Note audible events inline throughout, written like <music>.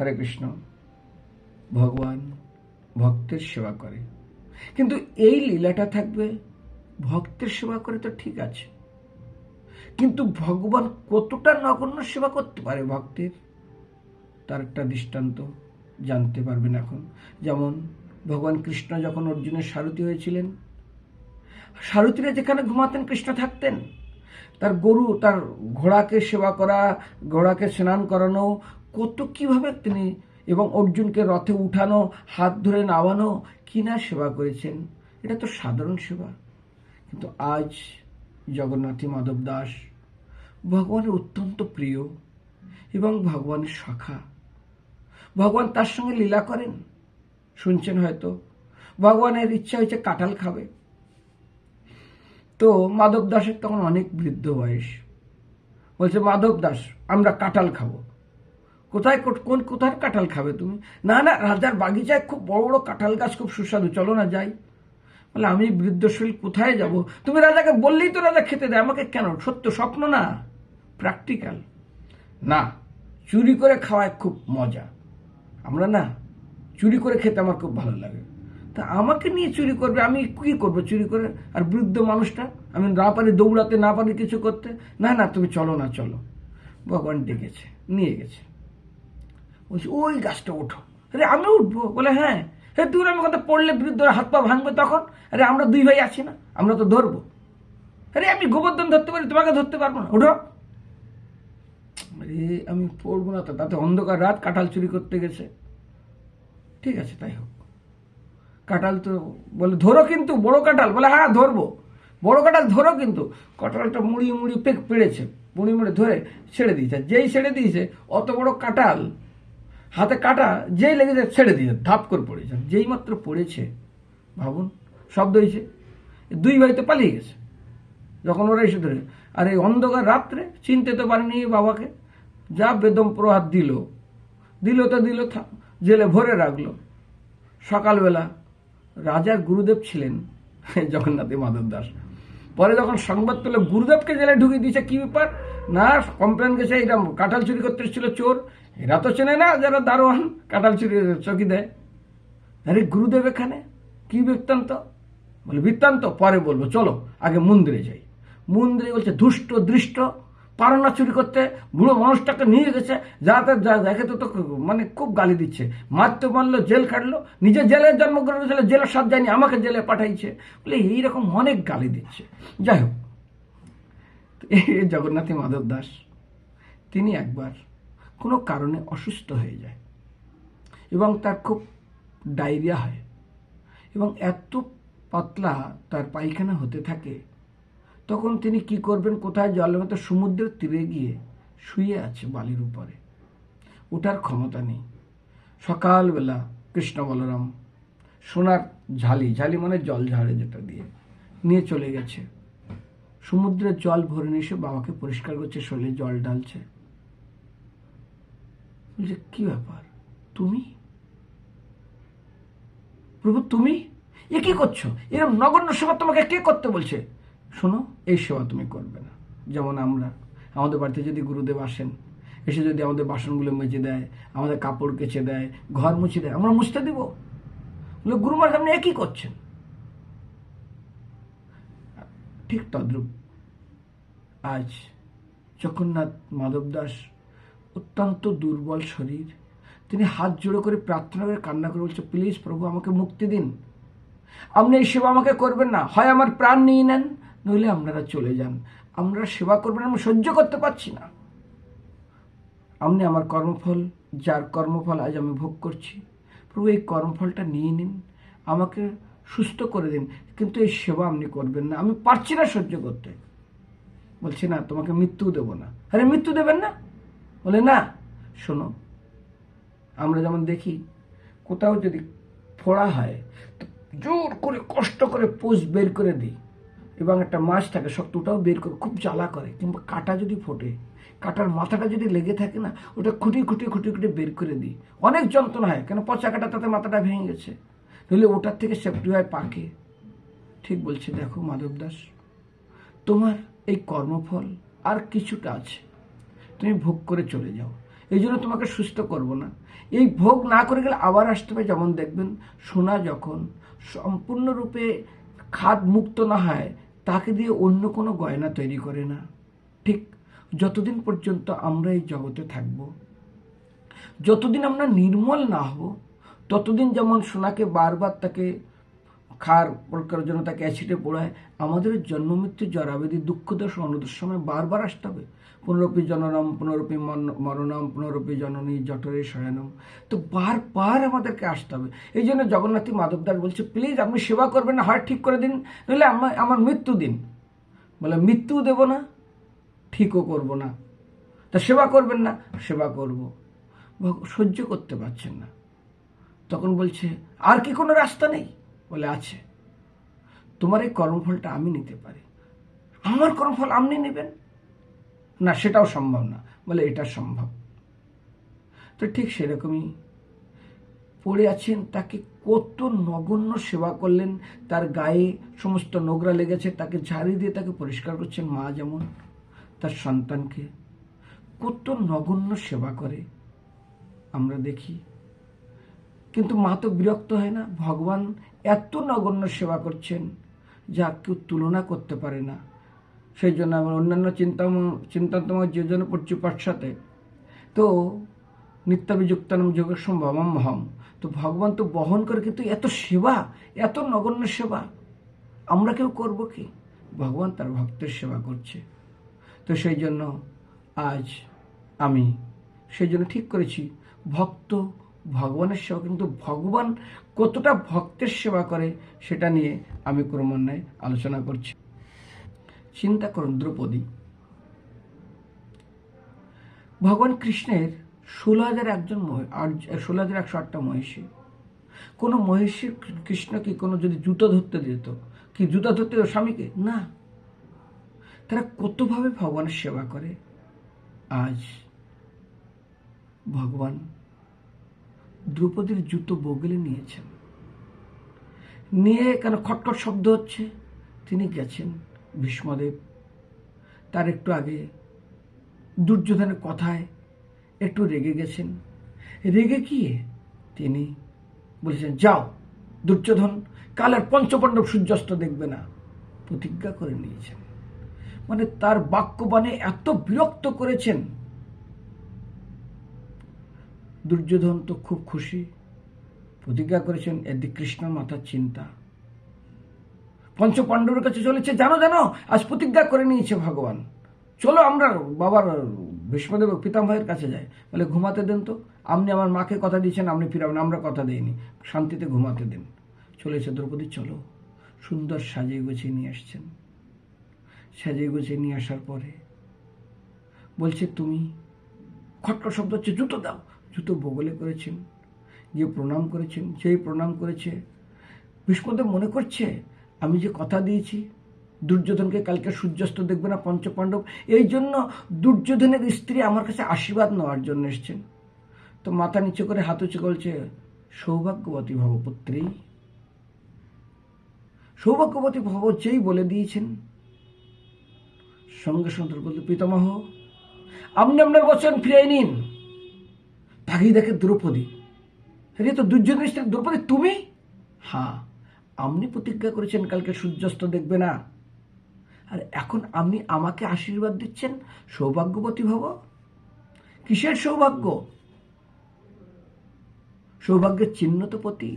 হরে কৃষ্ণ। ভগবান ভক্তের সেবা করে। কিন্তু এই লীলাটা থাকবে ভক্তের সেবা করে তো ঠিক আছে। কিন্তু ভগবান কতটা নগণ্য সেবা করতে পারে ভক্তের? তার একটা দৃষ্টান্ত জানতে পারবেন এখন। যেমন ভগবান কৃষ্ণ যখন অর্জুনের সারথি হয়েছিলেন, সারথীরা যেখানে ঘুমাতেন কৃষ্ণ থাকতেন। তার গরু, তার ঘোড়াকে সেবা করা, ঘোড়াকে স্নান করানো কত কীভাবে তিনি এবং অর্জুনকে রথে উঠানো, হাত ধরে নামানো, কি না সেবা করেছেন? এটা তো সাধারণ সেবা। কিন্তু আজ জগন্নাথী মাধব দাস ভগবানের অত্যন্ত প্রিয় এবং ভগবানের শাখা। ভগবান তার সঙ্গে লীলা করেন। শুনছেন হয়তো? ভগবানের ইচ্ছা হয়েছে কাঁঠাল খাবে। তো মাধব দাসের তখন অনেক বৃদ্ধ বয়স। বলছে, মাধব দাস, আমরা কাঁঠাল খাব। কোথায় কোন কোথায় কাঁঠাল খাবে তুমি? না না, রাজার বাগিচায় খুব বড় বড় কাঁঠাল গাছ খুব সুস্বাদু। চলো না যাই। বলে, আমি বৃদ্ধ শরীর কোথায় যাব? তুমি রাজাকে বললেই তো রাজা খেতে দেয়। আমাকে কেন? সত্য স্বপ্ন না? প্র্যাকটিক্যাল না, চুরি করে খাওয়ায় খুব মজা। আমরা না, চুরি করে খেতে আমার খুব ভালো লাগে। তা আমাকে নিয়ে চুরি করবে, আমি কি করব চুরি করে? আর বৃদ্ধ মানুষটা, আমি না পারি দৌড়াতে, না পারি কিছু করতে? না না, তুমি চলো না, চলো। ভগবান ডেকেছে, নিয়ে গেছে। বলছি ওই গাছটা ওঠো। আরে আমি উঠবো? বলে হ্যাঁ। হ্যাঁ দূর আমি কথা পড়লে বৃদ্ধ হাত পা ভাঙবে তখন। আরে আমরা দুই ভাই আছি না, আমরা তো ধরবো। আরে আমি গোবর্ধন ধরতে পারি, তোমাকে ধরতে পারব না। ওঠো। আরে, আমি পড়ব না তো, তাতে অন্ধকার রাত, কাঁঠাল চুরি করতে গেছে। ঠিক আছে, তাই হোক। কাঁঠাল তো, বলে, ধরো কিন্তু, বড় কাঁঠাল। বলে হ্যাঁ ধরবো। বড় কাঁঠাল ধরো কিন্তু, কাঁঠালটা মুড়ি মুড়ি পেক পেড়েছে। মুড়ি মুড়ি ধরে ছেড়ে দিয়েছে। যেই ছেড়ে দিয়েছে, অত বড় কাঁঠাল। হাতে কাটা যেই লেগেছে ছেড়ে দিয়েছে ধাপ করে পড়েছে যেই মাত্র পড়েছে, ভাবুন, শব্দ হয়েছে, দুই ভাই তো পালিয়ে গেছে। যখন ওরা এসে ধরে, আর, এই অন্ধকার রাত্রে চিনতে তো পারেনি বাবাকে। যা বেদম প্রহাত দিল দিল তো দিল জেলে ভরে রাখল। সকালবেলা রাজার গুরুদেব ছিলেন, <laughs> জগন্নাথে মাধব দাস। পরে যখন সংবাদ পেল, গুরুদেবকে জেলে ঢুকিয়ে দিয়েছে, কি ব্যাপার? না কমপ্লেন গেছে এরা কাঁঠাল চুরি করতে এসেছিল চোর এরা তো চেনে না যারা দারোয়ান কাঁঠাল চুরি, চকি দেয়। আরে গুরুদেব এখানে? কি বৃত্তান্ত? বলে, বৃত্তান্ত, পরে বলব, চলো, আগে মন্দিরে যাই। মন্দিরে বলছে, দুষ্ট, দৃষ্ট, পারো না চুরি করতে, বুড়ো মানুষটাকে নিয়ে গেছে যাতে যা, দেখে তো মানে খুব গালি দিচ্ছে। মারতে মারলো, জেল খাটলো, নিজে জেলে জন্মগ্রহণ করেছিল, জেলের সাথ যায়নি আমাকে জেলে পাঠাইছে। বলে, এইরকম অনেক গালি দিচ্ছে। যাই হোক, এই জগন্নাথী মাধব দাস, তিনি একবার কোনো কারণে অসুস্থ হয়ে যায় এবং তার খুব ডায়রিয়া হয় এবং এত পাতলা তার পায়খানা হতে থাকে, তখন তিনি কি করবেন? কোথায়? জলের মতো সমুদ্রের তীরে গিয়ে শুয়ে আছে বালির উপরে। ওঠার ক্ষমতা নেই। সকালবেলা কৃষ্ণ বলরাম সোনার ঝালি ঝালি মানে জল ঝাড়ে যেটা দিয়ে, নিয়ে চলে গেছে। সমুদ্রের জল ভরে নিয়ে এসে বাবাকে পরিষ্কার করছে, শরীরে জল ঢালছে। বলছে কি ব্যাপার? তুমি? প্রভু, তুমি? এ কি করছ? এরকম নগণ্য সেবা তোমাকে কে করতে বলছে? শোনো, এই সেবা তুমি করবে না। যেমন আমরা, আমাদের বাড়িতে যদি গুরুদেব আসেন, এসে যদি আমাদের বাসনগুলো মেজে দেয়, আমাদের কাপড় কেচে দেয়, ঘর মুছে দেয়, আমরা মুছতে দিব। বলে গুরুমার সামনে একই করছেন? ঠিক তদ্রূপ। আজ জগন্নাথ মাধব দাস অত্যন্ত দুর্বল শরীর। তিনি হাত জোড়ো করে প্রার্থনা করে কান্না করে বলছে, প্লিজ প্রভু, আমাকে মুক্তি দিন। আপনি এই সেবা আমাকে করবেন না। হয় আমার প্রাণ নিয়ে নেন, নইলে আপনারা চলে যান। আপনারা সেবা করবেন আমি সহ্য করতে পারছি না। আপনি আমার কর্মফল, যার কর্মফল আজ আমি ভোগ করছি, প্রভু, এই কর্মফলটা নিয়ে নিন। আমাকে সুস্থ করে দিন। কিন্তু এই সেবা আপনি করবেন না। আমি পারছি না সহ্য করতে। বলছি, না, তোমাকে মৃত্যু দেবো না। আরে, মৃত্যু দেবেন না? বলে, না, শোনো, আমরা যেমন দেখি, কোথাও যদি ফোড়া হয়, তো জোর করে, কষ্ট করে পোষ বের করে দিই এবং একটা মাছ থাকে শক্ত ওটাও বের করে, খুব জ্বালা করে, কিংবা কাটা যদি ফোটে, কাটার মাথাটা যদি লেগে থাকে না, ওটা খুঁটি খুঁটি খুঁটি খুঁটি বের করে দিই। অনেক যন্ত্রণা হয়, কেন পচা কাটা তাতে মাথাটা ভেঙে গেছে। নইলে ওটার থেকে সেফটি হয় পাকে। ঠিক বলছে, দেখো মাধব দাস তোমার এই কর্মফল আর কিছুটা আছে। তুমি ভোগ করে চলে যাও। এই জন্য তোমাকে সুস্থ করব না। এই ভোগ না করে গেলে আবার আসতে হবে, যেমন দেখবেন সোনা যখন সম্পূর্ণরূপে খাদ মুক্ত না হয়, তাকে দিয়ে অন্য কোনো গয়না তৈরি করে না। ঠিক যতদিন পর্যন্ত আমরা এই জগতে থাকব, যতদিন আমরা নির্মল না হব, ততদিন যেমন সোনাকে বারবার তাকে খার প্রকার জন্য তাকে অ্যাসিডে পোড়ায়, আমাদের জন্মমৃত্যু জরাবেদি দুঃখ দোষ অনুদোষ সময় বারবার আসতে হবে। পুনরূপী জননম, পুনরূপী মরণম, পুনরূপী জননী, জঠরে শয়নম। তো বারবার আমাদেরকে আসতে হবে। এই জন্য জগন্নাথী মাধবদাস বলছে, প্লিজ আপনি সেবা করবেন না হয় ঠিক করে দিন, নইলে আমার আমার মৃত্যু দিন। বলে মৃত্যু দেব না, ঠিকও করব না। তা সেবা করবেন না, সেবা করব। সহ্য করতে পারছেন না। তখন বলছে, আর কি কোনো রাস্তা নেই? বলে, আছে। তোমার এই কর্মফলটা আমি নিতে পারি। আমার কর্মফল আপনি নেবেন? না, সেটাও সম্ভব না। বলে, এটা সম্ভব। তো ঠিক সেরকমই পড়ে আছেন, তাকে কত নগণ্য সেবা করলেন, তার গায়ে সমস্ত নোংরা লেগেছে, তাকে ঝাড়ি দিয়ে তাকে পরিষ্কার করছেন মা যেমন, তার সন্তানকে। কত নগণ্য সেবা করে, আমরা দেখি। কিন্তু মা তো বিরক্ত হয় না, ভগবান এত নগণ্য সেবা করছেন, যা কেউ তুলনা করতে পারে না। সেই জন্য আমার অন্যান্য চিন্তা চিন্তাতম যে জন্য পড়ছি পাঠসাতে তো নিত্যাভিযুক্তানম যোগের সম্ভবম হম তো ভগবান তো বহন করে কিন্তু এত সেবা, এত নগণ্য সেবা। আমরা কেউ করব কি? ভগবান তার ভক্তের সেবা করছে। তো সেই জন্য আজ আমি সেই জন্য ঠিক করেছি, ভক্ত ভগবানের সেবা, কিন্তু ভগবান কতটা ভক্তের সেবা করে সেটা নিয়ে আমি ক্রমান্বয়ে আলোচনা করছি। চিন্তা করুন দ্রৌপদী। ভগবান কৃষ্ণের ষোলো হাজার একজন ষোলো হাজার একশো আটটা মহিষী। কোনো মহিষীর কৃষ্ণকে কোনো যদি জুতো ধরতে দিত, কি জুতো ধরতে দিত স্বামীকে? না। তারা কতভাবে ভগবানের সেবা করে? আজ ভগবান দ্রৌপদীর জুতো বগলে নিয়েছেন। নিয়ে কেন খটখট শব্দ হচ্ছে? তিনি গেছেন। ভীষ্মদেব। তার একটু আগে দুর্যোধনের কথায় একটু রেগে গেছেন। রেগে গিয়ে তিনি বলেছেন, যাও দুর্যোধন কালের পঞ্চপাণ্ডব সূর্যাস্ত দেখবে না। প্রতিজ্ঞা করে নিয়েছেন। মানে তার বাক্যবাণে এত বিরক্ত করেছেন। দুর্যোধন তো খুব খুশি। প্রতিজ্ঞা করেছেন এদিক কৃষ্ণ মাথার চিন্তা। পঞ্চ পাণ্ডবের কাছে চলেছে। জানো জানো, আজ প্রতিজ্ঞা করে নিয়েছে ভগবান। চলো আমরা বাবার ভীষ্মদেব পিতামহের কাছে যাই। বলে, ঘুমাতে দেন তো। আপনি আমার মাকে কথা দিয়েছেন, আপনি ফিরাবেন, আমরা কথা দিইনি। শান্তিতে ঘুমাতে দিন। চলেছে দ্রৌপদী, চলো। সুন্দর সাজিয়ে গুছিয়ে নিয়ে আসছেন। সাজিয়ে গুছিয়ে নিয়ে আসার পরে বলছে, তুমি খটখট শব্দ হচ্ছে, জুতো দাও। জুতো বগলে করেছেন যে প্রণাম করেছেন। যেই প্রণাম করেছে, ভীষ্মদেব মনে করছে আমি যে কথা দিয়েছি, দুর্যোধনকে কালকে সূর্যাস্ত দেখবে না পঞ্চপাণ্ডব? এই জন্য দুর্যোধনের স্ত্রী আমার কাছে আশীর্বাদ নেওয়ার জন্য এসছেন। তো মাথা নিচু করে হাত উঁচু করছে সৌভাগ্যবতী ভবপুত্রী। সৌভাগ্যবতী ভব যেই বলে দিয়েছেন, সঙ্গে সঙ্গে বলতে পিতামহ, আপনি আপনার বচন ফিরিয়ে নিন। তাকেই দেখে দ্রৌপদী হ্যাঁ তো দুর্যোধনের স্ত্রী। দ্রৌপদী, তুমি? হ্যাঁ। আপনি প্রতিজ্ঞা করেছেন কালকে সূর্যাস্ত দেখবে না। আর এখন আপনি আমাকে আশীর্বাদ দিচ্ছেন, সৌভাগ্যবতী ভব? কিসের সৌভাগ্য? সৌভাগ্যের চিহ্ন তো পতি।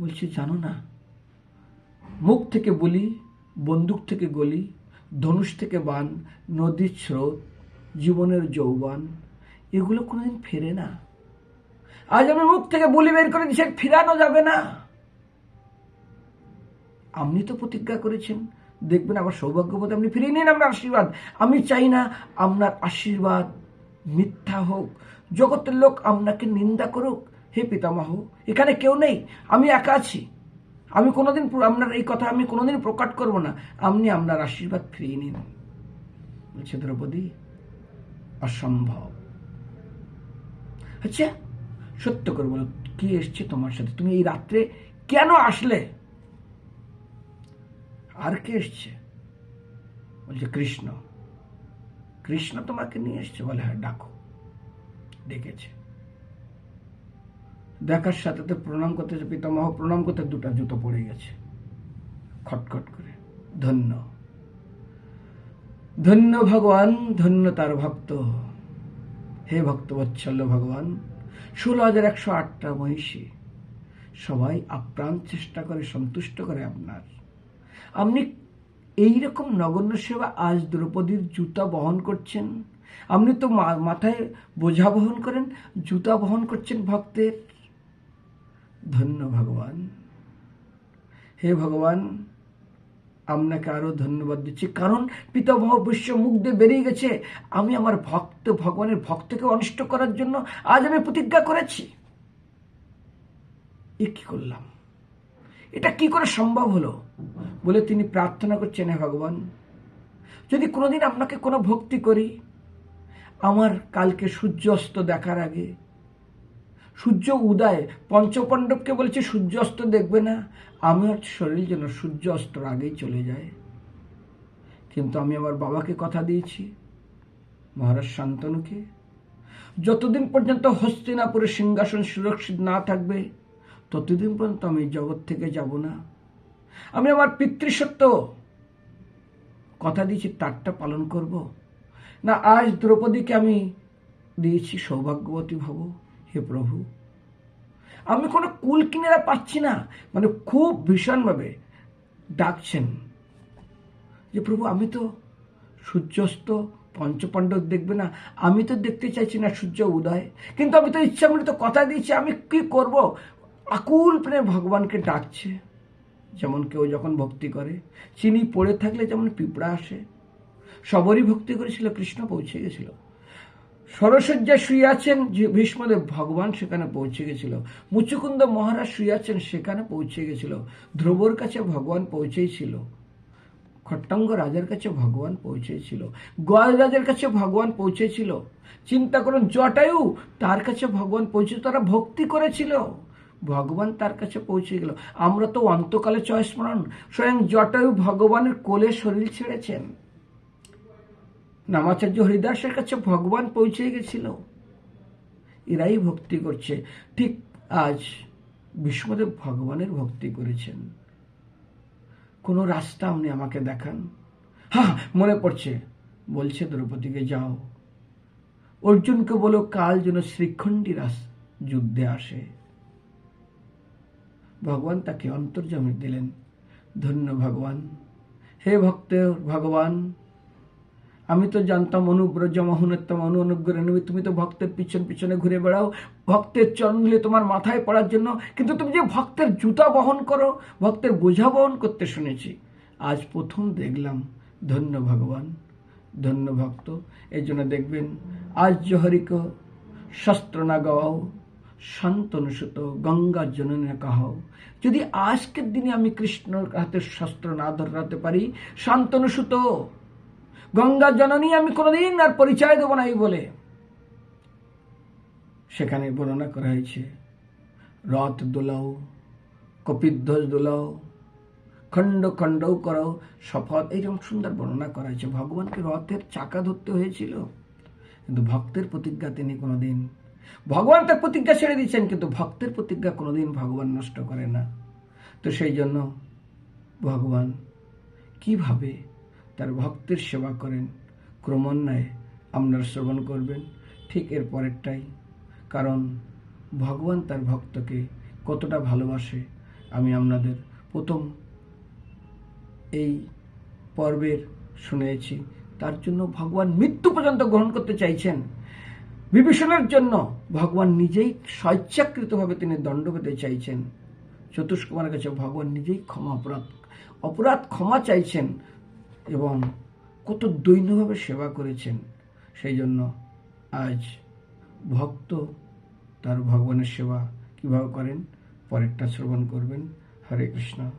বলছি, জানো না, মুখ থেকে বলি, বন্দুক থেকে গলি, ধনুষ থেকে বান, নদীর স্রোত, জীবনের যৌবন, এগুলো কোনোদিন ফেরে না। আজ আমি মুখ থেকে বলি বের করে দিচ্ছি ফিরানো যাবে না। আপনি তো প্রতিজ্ঞা করেছেন, দেখবেন আবার সৌভাগ্যবতী আপনি ফিরিয়ে নিন আপনার আশীর্বাদ। আমি চাই না আপনার আশীর্বাদ মিথ্যা হোক, জগতের লোক আপনাকে নিন্দা করুক। হে পিতামহ, এখানে কেউ নেই, আমি একা আছি। আমি কোনোদিন আপনার এই কথা আমি কোনোদিন প্রকাট করব না। আপনি আপনার আশীর্বাদ ফিরিয়ে নিন। বলছে, দ্রৌপদী, অসম্ভব। আচ্ছা সত্য করে বলো, কি এসছে তোমার সাথে? তুমি এই রাত্রে কেন আসলে? আর কে এসছে? বলছে, কৃষ্ণ। কৃষ্ণ তোমাকে নিয়ে এসছে বলে হ্যাঁ ডাকো। ডেকেছে। দেখার সাথে তো প্রণাম করতে পিতামহ, প্রণাম করতে দুটা জুতো পড়ে গেছে। খটখট করে। ধন্য। ধন্য ভগবান, ধন্য তার ভক্ত। হে ভক্ত বৎসল্য ভগবান ষোলো হাজার একশো আটটা মহিষী। সবাই আপ্রাণ চেষ্টা করে, সন্তুষ্ট করে আপনার। আপনি এইরকম নগণ্য সেবা আজ দ্রৌপদীর জুতা বহন করছেন? আপনি তো মাথায় বোঝা বহন করেন, জুতা বহন করছেন ভক্তের। ধন্য ভগবান। হে ভগবান আপনাকে আরও ধন্যবাদ দিচ্ছি। কারণ পিতামহ বিশ্ব মুখ দিয়ে বেরিয়ে গেছে। আমি আমার ভক্ত, ভগবানের ভক্তকে অনিষ্ট করার জন্য আজ আমি প্রতিজ্ঞা করেছি। এ কি করলাম? এটা কি করে সম্ভব হলো? বলে তিনি প্রার্থনা করছেন, হে ভগবান, যদি কোনোদিন আপনাকে কোনো ভক্তি করি, আমার কালকে সূর্য অস্ত দেখার আগে সূর্য উদয়। পঞ্চপাণ্ডবকে বলেছে সূর্যাস্ত দেখবে না। আমার শরীর যেন সূর্য অস্তর আগেই চলে যায়। কিন্তু আমি আমার বাবাকে কথা দিয়েছি, মহারাজ শান্তনুকে। যতদিন পর্যন্ত হস্তিনাপুরে সিংহাসন সুরক্ষিত না থাকবে, ততদিন পর্যন্ত আমি জগৎ থেকে যাব না। আমি আমার পিতৃসত্য কথা দিয়েছি, তারটা পালন করব। না, আজ দ্রৌপদীকে আমি দিয়েছি সৌভাগ্যবতী ভব। হে প্রভু, আমি কোনো কুল কিনেরা পাচ্ছি না। মানে খুব ভীষণভাবে ডাকছেন যে, প্রভু, আমি তো সূর্যাস্ত পঞ্চপাণ্ডব দেখবে না। আমি তো দেখতে চাইছি না সূর্য উদয়। কিন্তু আমি তো ইচ্ছা মনে তো কথা দিয়েছি, আমি কি করব? আকুল প্রেমে ভগবানকে ডাকছে, যেমন কেউ যখন ভক্তি করে। চিনি পড়ে থাকলে যেমন পিঁপড়া আসে। সবরই ভক্তি করেছিল, কৃষ্ণ পৌঁছে গেছিল। সরসজ্জায় শুয়ে আছেন যে ভীষ্মদেব ভগবান সেখানে পৌঁছে গেছিল। মুচুকুন্দ মহারাজ শুয়ে আছেন সেখানে পৌঁছে গেছিল। ধ্রুবর কাছে ভগবান পৌঁছেছিল। খট্টাঙ্গ রাজার কাছে ভগবান পৌঁছেছিল। গোয়াল রাজার কাছে ভগবান পৌঁছেছিল। চিন্তা করুন, জটায়ু তার কাছে ভগবান পৌঁছে, তারা ভক্তি করেছিল। ভগবান তার কাছে পৌঁছে গেল। আমরা তো অন্তকালে চয় স্মরণ স্বয়ং জটায়ু ভগবানের কোলে শরীর ছেড়েছেন। নামাচার্য হরিদাসের কাছে ভগবান পৌঁছে গেছিল। এরাই ভক্তি করছে। ঠিক আজ বিষ্ণুদেব ভগবানের ভক্তি করেছেন। কোনো রাস্তা আপনি আমাকে দেখান। হ্যাঁ মনে পড়ছে, বলছে দ্রৌপদীকে, যাও। অর্জুনকে বলো কাল যেন শ্রীখণ্ডী রাস যুদ্ধে আসে। ভগবান তাকে অন্তর্জামি দিলেন। ধন্য ভগবান। হে ভক্ত ভগবান আমি তো জানতাম অনুব্রজ মহনত্তম, অনু অনুগ্রহ নেবে তুমি তো ভক্তের পিছন পিছনে ঘুরে বেড়াও। ভক্তের চরণগুলি তোমার মাথায় পড়ার জন্য কিন্তু তুমি যে ভক্তের জুতা বহন করো, ভক্তের বোঝা বহন করতে শুনেছি। আজ প্রথম দেখলাম, ধন্য ভগবান, ধন্য ভক্ত। এই জন্য দেখবেন, আজ হরিক শস্ত্র না গাও শান্তনুসুত গঙ্গা জননে কাহাও। যদি আজকের দিনে আমি কৃষ্ণর হাতে শস্ত্র না ধরাতে পারি শান্তনুসুত গঙ্গা জননী আমি কোনোদিন আর পরিচয় দেবো না এই বলে। সেখানে বর্ণনা করা হয়েছে, রথ দোলাও, কপিধ্বজ দোলাও, খণ্ড খণ্ডও করো শপথ এইরকম সুন্দর বর্ণনা করা হয়েছে। ভগবানকে রথের চাকা ধরতে হয়েছিল, কিন্তু ভক্তের প্রতিজ্ঞা তিনি কোনোদিন, ভগবান তার প্রতিজ্ঞা ছেড়ে দিচ্ছেন কিন্তু ভক্তের প্রতিজ্ঞা কোনোদিন ভগবান নষ্ট করে না। তো সেই জন্য ভগবান কীভাবে তার ভক্তের সেবা করেন। ক্রমান্বয়ে আপনার শ্রবণ করবেন। ঠিক এর পরেরটাই। কারণ ভগবান তার ভক্তকে কতটা ভালোবাসে, আমি আপনাদের প্রথম এই পর্বের শুনেছি। তার জন্য ভগবান মৃত্যু পর্যন্ত গ্রহণ করতে চাইছেন। বিভীষণের জন্য ভগবান নিজেই স্বেচ্ছাকৃতভাবে তিনি দণ্ড পেতে চাইছেন। চতুষ্কুমারের কাছে ভগবান নিজেই ক্ষমা অপরাধ অপরাধ ক্ষমা চাইছেন। এবং কত দৈন্যভাবে সেবা করেছেন। সেই জন্য আজ ভক্ত তার ভগবানের সেবা কীভাবে করেন, পরেরটা শ্রবণ করবেন। হরে কৃষ্ণ।